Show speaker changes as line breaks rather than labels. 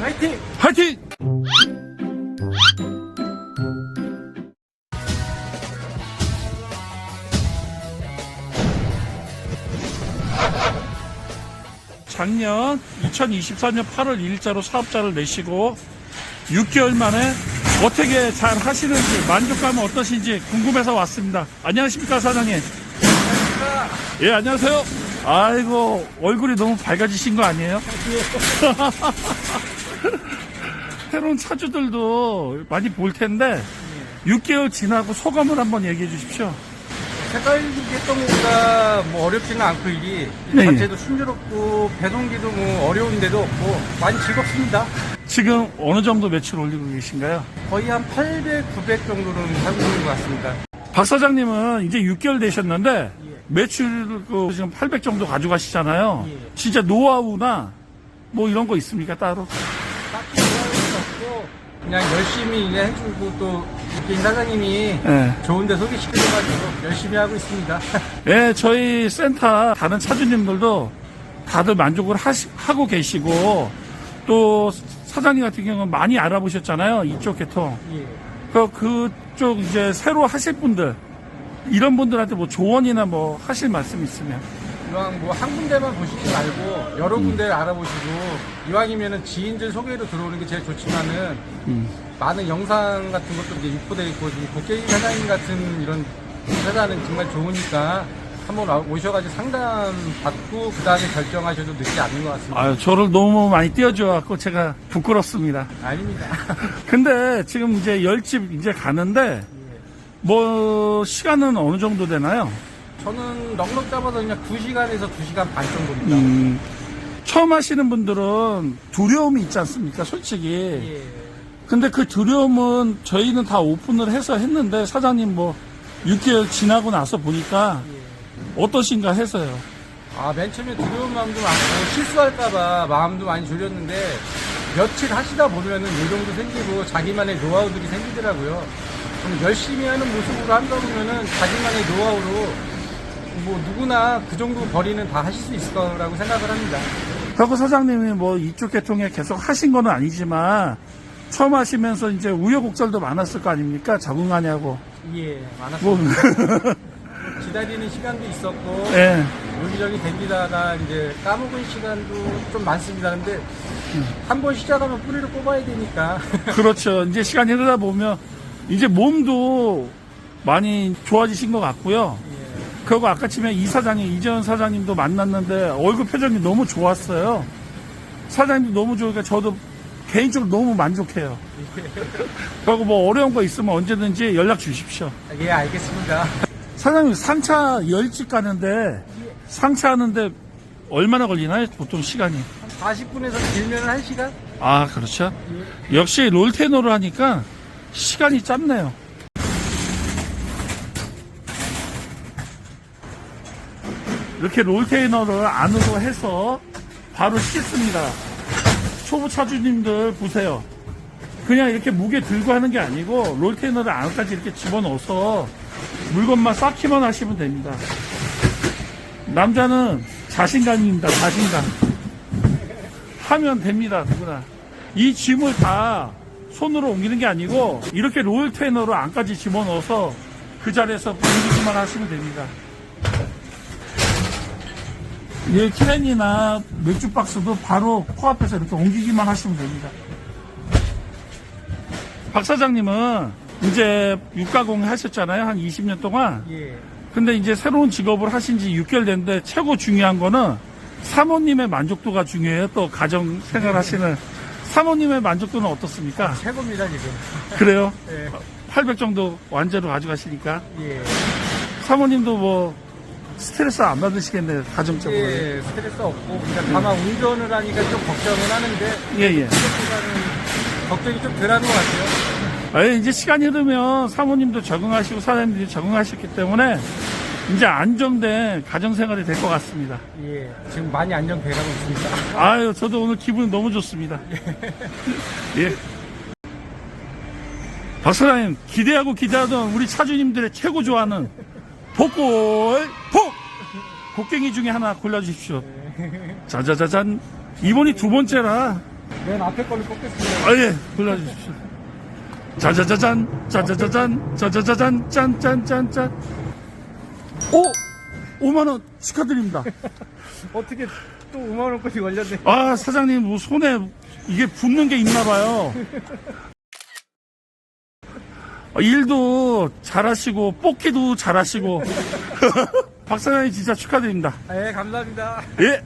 화이팅!
화이팅! 작년 2024년 8월 1일자로 사업자를 내시고 6개월 만에 어떻게 잘 하시는지 만족감은 어떠신지 궁금해서 왔습니다. 안녕하십니까 사장님? 예 안녕하세요. 아이고 얼굴이 너무 밝아지신 거 아니에요? 새로운 차주들도 많이 볼 텐데 6개월 지나고 소감을 한번 얘기해 주십시오.
색깔 했던 것보다 뭐 어렵지는 않고 일이
네.
자체도 순조롭고 배송기도 뭐 어려운 데도 없고 많이 즐겁습니다.
지금 어느 정도 매출 올리고 계신가요?
거의 한 800, 900 정도는 하고 있는 것 같습니다.
박 사장님은 이제 6개월 되셨는데 매출 그 지금 800 정도 가져가시잖아요.
예.
진짜 노하우나 뭐 이런 거 있습니까 따로?
없고 그냥 열심히 일 해주고 또 이렇게 사장님이
예.
좋은 데 소개시켜줘가지고 열심히 하고 있습니다.
예, 저희 센터 다른 차주님들도 다들 만족을 하시, 하고 계시고 또 사장님 같은 경우는 많이 알아보셨잖아요. 이쪽 계통.
예.
그, 그쪽 이제 새로 하실 분들 이런 분들한테 뭐 조언이나 뭐 하실 말씀 있으면
이왕 뭐 한 군데만 보시지 말고 여러 군데를 알아보시고 이왕이면은 지인들 소개로 들어오는 게 제일 좋지만은 많은 영상 같은 것도 이제 유포되어 있고 이 국계인 사장님 같은 이런 회사는 정말 좋으니까 한번 와- 오셔가지고 상담 받고 그 다음에 결정하셔도 늦지 않는 것 같습니다.
아유 저를 너무 많이 띄워줘갖고 제가 부끄럽습니다.
아닙니다.
근데 지금 이제 열집 이제 가는데 뭐 시간은 어느 정도 되나요?
저는 넉넉 잡아서 그냥 2시간에서 2시간 반 정도입니다.
음, 처음 하시는 분들은 두려움이 있지 않습니까? 솔직히.
예.
근데 그 두려움은 저희는 다 오픈을 해서 했는데 사장님 뭐 6개월 지나고 나서 보니까
예.
어떠신가 해서요.
아, 맨 처음에 두려운 마음도 많고 실수할까봐 마음도 많이 졸였는데 며칠 하시다 보면은 요령도 생기고 자기만의 노하우들이 생기더라고요. 그럼 열심히 하는 모습으로 한다 보면은 자기만의 노하우로 뭐 누구나 그 정도 거리는 다 하실 수 있을 거라고 생각을 합니다.
그리고 사장님이 뭐 이쪽 계통에 계속 하신 건 아니지만 처음 하시면서 이제 우여곡절도 많았을 거 아닙니까? 적응하냐고.
예,
뭐,
많았습니다. 기다리는 시간도 있었고
예.
여기저기 댕기다가 이제 까먹은 시간도 좀 많습니다. 근데 한 번 시작하면 뿌리를 뽑아야 되니까
그렇죠. 이제 시간이 흐르다 보면 이제 몸도 많이 좋아지신 것 같고요. 그리고 아까 치면 이 사장님, 이재현 사장님도 만났는데 얼굴 표정이 너무 좋았어요. 사장님도 너무 좋으니까 저도 개인적으로 너무 만족해요. 그리고 뭐 어려운 거 있으면 언제든지 연락 주십시오.
예, 알겠습니다.
사장님 상차 열집 가는데 상차 하는데 얼마나 걸리나요? 보통 시간이.
40분에서 길면 1시간?
아 그렇죠. 역시 롤테너로 하니까 시간이 짧네요. 이렇게 롤테이너를 안으로 해서 바로 씻습니다. 초보 차주님들 보세요. 그냥 이렇게 무게 들고 하는 게 아니고 롤테이너를 안까지 이렇게 집어넣어서 물건만 쌓기만 하시면 됩니다. 남자는 자신감입니다. 자신감. 하면 됩니다. 누구나. 이 짐을 다 손으로 옮기는 게 아니고 이렇게 롤테이너로 안까지 집어넣어서 그 자리에서 옮기기만 하시면 됩니다. 이 캔이나 맥주 박스도 바로 코앞에서 이렇게 옮기기만 하시면 됩니다. 박 사장님은 이제 육가공 하셨잖아요. 한 20년 동안.
예.
근데 이제 새로운 직업을 하신 지 6개월 됐는데 최고 중요한 거는 사모님의 만족도가 중요해요. 또 가정 생활 하시는 사모님의 만족도는 어떻습니까?
최고입니다, 지금.
그래요?
예.
800 정도 완제로 가져가시니까
예.
사모님도 뭐 스트레스 안 받으시겠네요. 가정적으로.
예, 스트레스 없고, 그냥 다만 운전을 하니까 좀 걱정은 하는데,
예, 예.
걱정이 좀 덜한 것 같아요.
아, 이제 시간이 흐르면 사모님도 적응하시고 사장님들이 적응하셨기 때문에 이제 안정된 가정생활이 될 것 같습니다.
예. 지금 많이 안정돼가고 있습니다.
아유, 저도 오늘 기분이 너무 좋습니다. 예. 박 사장님, 기대하고 기대하던 우리 차주님들의 최고 좋아하는 복골, 폭! 곡괭이 중에 하나 골라주십시오. 짜자자잔. 이번이 두 번째라
맨 앞에 걸로 뽑겠습니다.
아, 예, 골라주십시오. 짜자자잔, 짜자자잔, 짜자자잔, 짠짠짠짠. 오! 5만원 축하드립니다.
어떻게 또 5만 원까지 걸렸네.
아, 사장님, 뭐 손에 이게 붙는 게 있나 봐요. 아, 일도 잘하시고, 뽑기도 잘하시고. 박 사장님 진짜 축하드립니다.
네, 감사합니다.
예!